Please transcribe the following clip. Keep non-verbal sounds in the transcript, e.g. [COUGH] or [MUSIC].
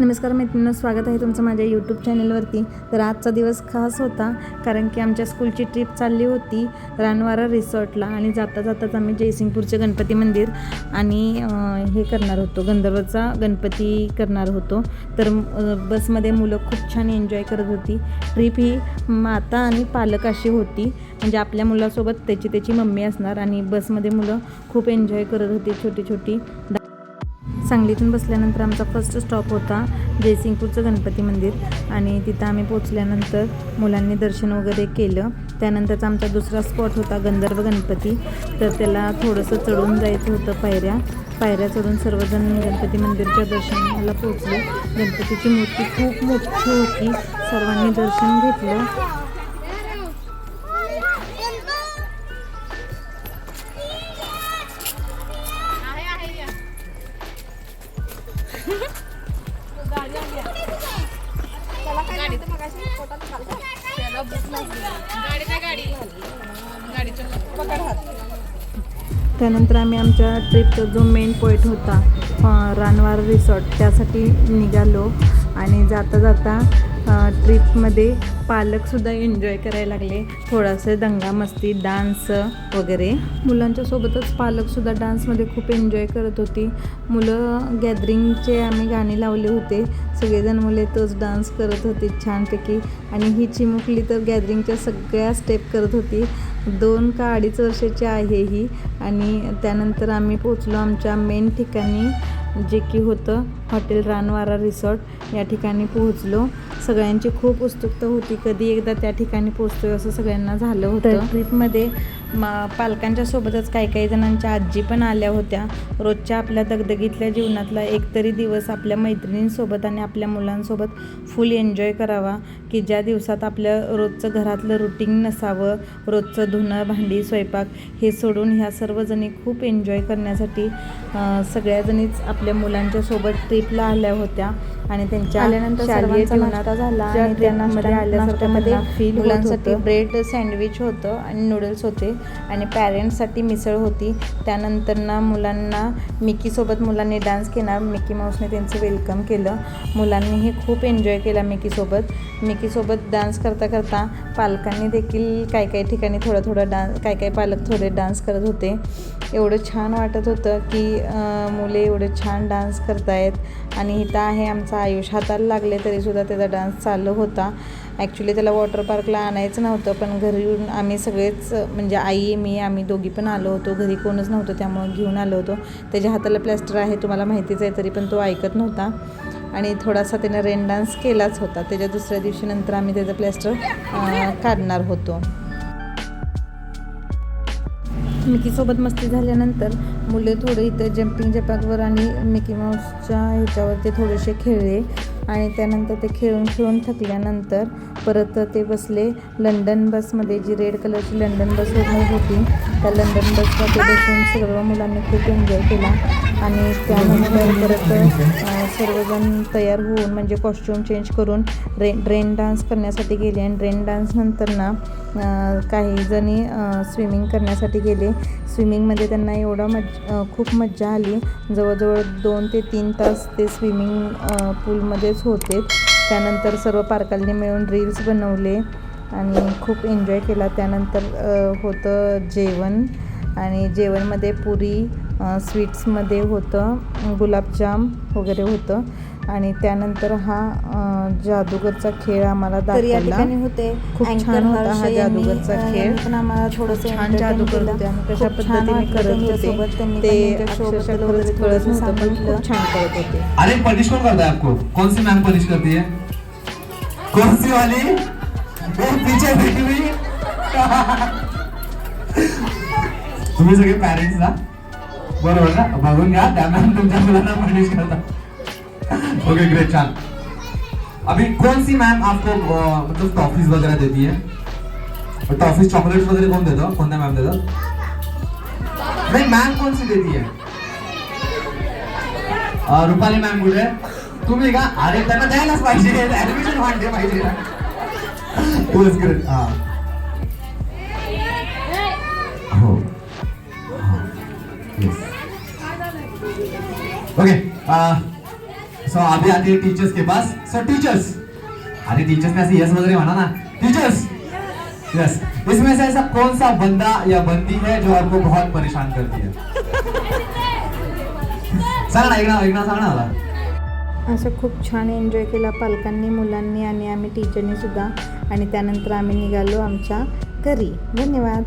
नमस्कार मैत्रिणींनो स्वागत आहे तुमचं माझ्या यूट्यूब चॅनलवरती तर आजचा दिवस खास होता कारण की आमच्या स्कूलची ट्रिप चालली होती रानवारा रिसॉर्टला आणि जाता जाताच आम्ही जयसिंगपूरचे गणपती मंदिर आणि हे करणार होतो गंधर्वचा गणपती करणार होतो. तर बसमध्ये मुलं खूप छान एन्जॉय करत होती. ट्रिप ही माता आणि पालक अशी होती. म्हणजे आपल्या मुलासोबत त्याची त्याची मम्मी असणार आणि बसमध्ये मुलं खूप एन्जॉय करत होती छोटी छोटी सांगलीतून बसल्यानंतर आमचा फर्स्ट स्टॉप होता जयसिंगपूरचं गणपती मंदिर. आणि तिथं आम्ही पोचल्यानंतर मुलांनी दर्शन वगैरे केलं. त्यानंतरचा आमचा दुसरा स्पॉट होता गंधर्व गणपती. तर त्याला थोडंसं चढून जायचं होतं पायऱ्या. पायऱ्या चढून सर्वजण गणपती मंदिरच्या दर्शनाला पोचले गणपतीची मूर्ती खूप मोठी होती. सर्वांनी दर्शन घेतलं. त्यानंतर आम्ही आमच्या ट्रिपचा जो मेन पॉईंट होता रानवार रिसॉर्ट त्यासाठी निघालो. आणि जाता जाता ट्रिपमध्ये पालकसुद्धा एन्जॉय करायला लागले. थोडासे दंगा मस्ती डान्स वगैरे. मुलांच्या सोबतच पालकसुद्धा डान्समध्ये खूप एन्जॉय करत होती. मुलं गॅदरिंगचे आम्ही गाणे लावले होते. सगळेजण मुले तोच डान्स करत होते छानपैकी. आणि ही चिमुकली तर गॅदरिंगच्या सगळ्या स्टेप करत होती. दोन का अडीच वर्षाची आहे ही. आणि त्यानंतर आम्ही पोचलो आमच्या मेन ठिकाणी जे की होतं हॉटेल रानवारा रिसॉर्ट या ठिकाणी पोहोचलो. सगळ्यांची खूप उत्सुकता होती. कधी एकदा त्या ठिकाणी पोहोचतोय असं सगळ्यांना झालं होतं. ट्रिपमध्ये मा पालकांच्या सोबतच काही काही जणांच्या आजी पण आल्या होत्या. रोजच्या आपल्या दगदगीतल्या जीवनातला एकतरी दिवस आपल्या मैत्रिणींसोबत आणि आपल्या मुलांसोबत फुल एन्जॉय करावा. की ज्या दिवसात आपल्या रोजचं घरातलं रुटीन नसावं रोजचं धुणं भांडी स्वयंपाक हे सोडून ह्या सर्वजणी खूप एन्जॉय करण्यासाठी सगळ्याजणीच आपल्या मुलांच्या सोबत ट्रिपला आल्या होत्या. आणि त्यांच्या आल्यानंतर जीवनात झाला आणि त्यांना फील मुलांसाठी ब्रेड सँडविच होतं आणि नूडल्स होते आणि पॅरेंट्ससाठी मिसळ होती. त्यानंतर ना मुलांना मिकीसोबत मुलांनी डान्स केला. मिकी माऊसने त्यांचं वेलकम केलं. मुलांनीही खूप एन्जॉय केला मिकीसोबत. मिकीसोबत डान्स करता करता पालकांनी देखील काही काही ठिकाणी थोडं थोडं डान्स काही काही पालक थोडे डान्स करत होते. एवढं छान वाटत होतं की मुले एवढे छान डान्स करतायत. आणि इथं आहे आमचा आयुष हाताला लागले तरीसुद्धा त्याचा डान्स चालू होता. ॲक्च्युली त्याला वॉटर पार्कला आणायचं नव्हतं पण घरी येऊन आम्ही सगळेच म्हणजे आई मी आम्ही दोघी पण आलो होतो. घरी कोणच नव्हतं त्यामुळं घेऊन आलो होतो. त्याच्या हाताला प्लॅस्टर आहे तुम्हाला माहितीच आहे तरी पण तो ऐकत नव्हता. आणि थोडासा त्याने रेन डान्स केलाच होता. त्याच्या दुसऱ्या दिवशी नंतर आम्ही त्याचं प्लॅस्टर काढणार होतो. मिकीसोबत मस्ती झाल्यानंतर मुले थोडे इथं जम्पिंग जपाकवर आणि मिकी माऊसच्या ह्याच्यावरती थोडेसे खेळले. आणि त्यानंतर ते खेळून खेळून थकल्यानंतर परत ते बसले. लंडन बसमध्ये जी रेड कलरची लंडन बस होती त्या लंडन बसमध्ये बसून सर्व मुलांनी खूप एन्जॉय केला. आणि त्यानंतर परत सर्वजण तयार होऊन म्हणजे कॉस्ट्युम चेंज करून रे ड्रेन डान्स करण्यासाठी गेले. आणि ड्रेन डान्सनंतर ना काही जणी स्विमिंग करण्यासाठी गेले. स्विमिंगमध्ये त्यांना एवढा मज खूप मज्जा आली. जवळजवळ दोन ते तीन तास ते स्विमिंग पूलमध्येच होते. त्यानंतर सर्व पार्कांनी मिळून रील्स बनवले आणि खूप एन्जॉय केला. त्यानंतर होतं जेवण. आणि जेवणमध्ये पुरी स्वीट्समध्ये होतं गुलाबजाम वगैरे होतं. आणि त्यानंतर हा जादूगरचा खेळ आम्हाला तर या दाखवला. ठिकाणी होते. खूप छान होता हा जादूगरचा खेळ. पण आम्हाला थोडंसं छान entertain जादू करत केलं. होते आणि कशा पद्धतीने करत होते. ते अक्षरशः खरंच कळत नव्हतं पण. खूप छान करत होते. अरे पनिश कौन करता है आपको. कौन सी मैम पनिश करती है? कौन सी वाली? पीछे हुई. [LAUGHS] तुम्ही सगळे पॅरेंट्स ना? बरोबर ना? बघून घ्या त्या तुमच्या मुलांना पनिश करता. ओके ग्रेट छान. अभी कौन सी मैम आपको मतलब टॉफीज वगैरह देती है? टॉफीज चॉकलेट्स वगैरह कौन देतं? कोणत्या मॅम देतात नाही मॅम कौन सी देती है? रुपाली मॅम कुठे तुम्ही का अरे त्यांना द्यायलाच पाहिजे ऍडमिशन वाटते पाहिजे. हा हो। ओके सो अभी आते हैं टीचर्स के पास. सो टीचर्स अरे टीचर्स ने ऐसे यस वगैरह माना ना. टीचर्स यस इसमें से ऐसा कौन सा बंदा या बंदी है जो आपको बहुत परेशान करती है? सांग ना एक ना एक ना सांग ना मला असं खूप छान एन्जॉय केला पालकांनी मुलांनी आणि आम्ही टीचरनी सुद्धा. आणि त्यानंतर आम्ही निघालो आमच्या घरी. धन्यवाद.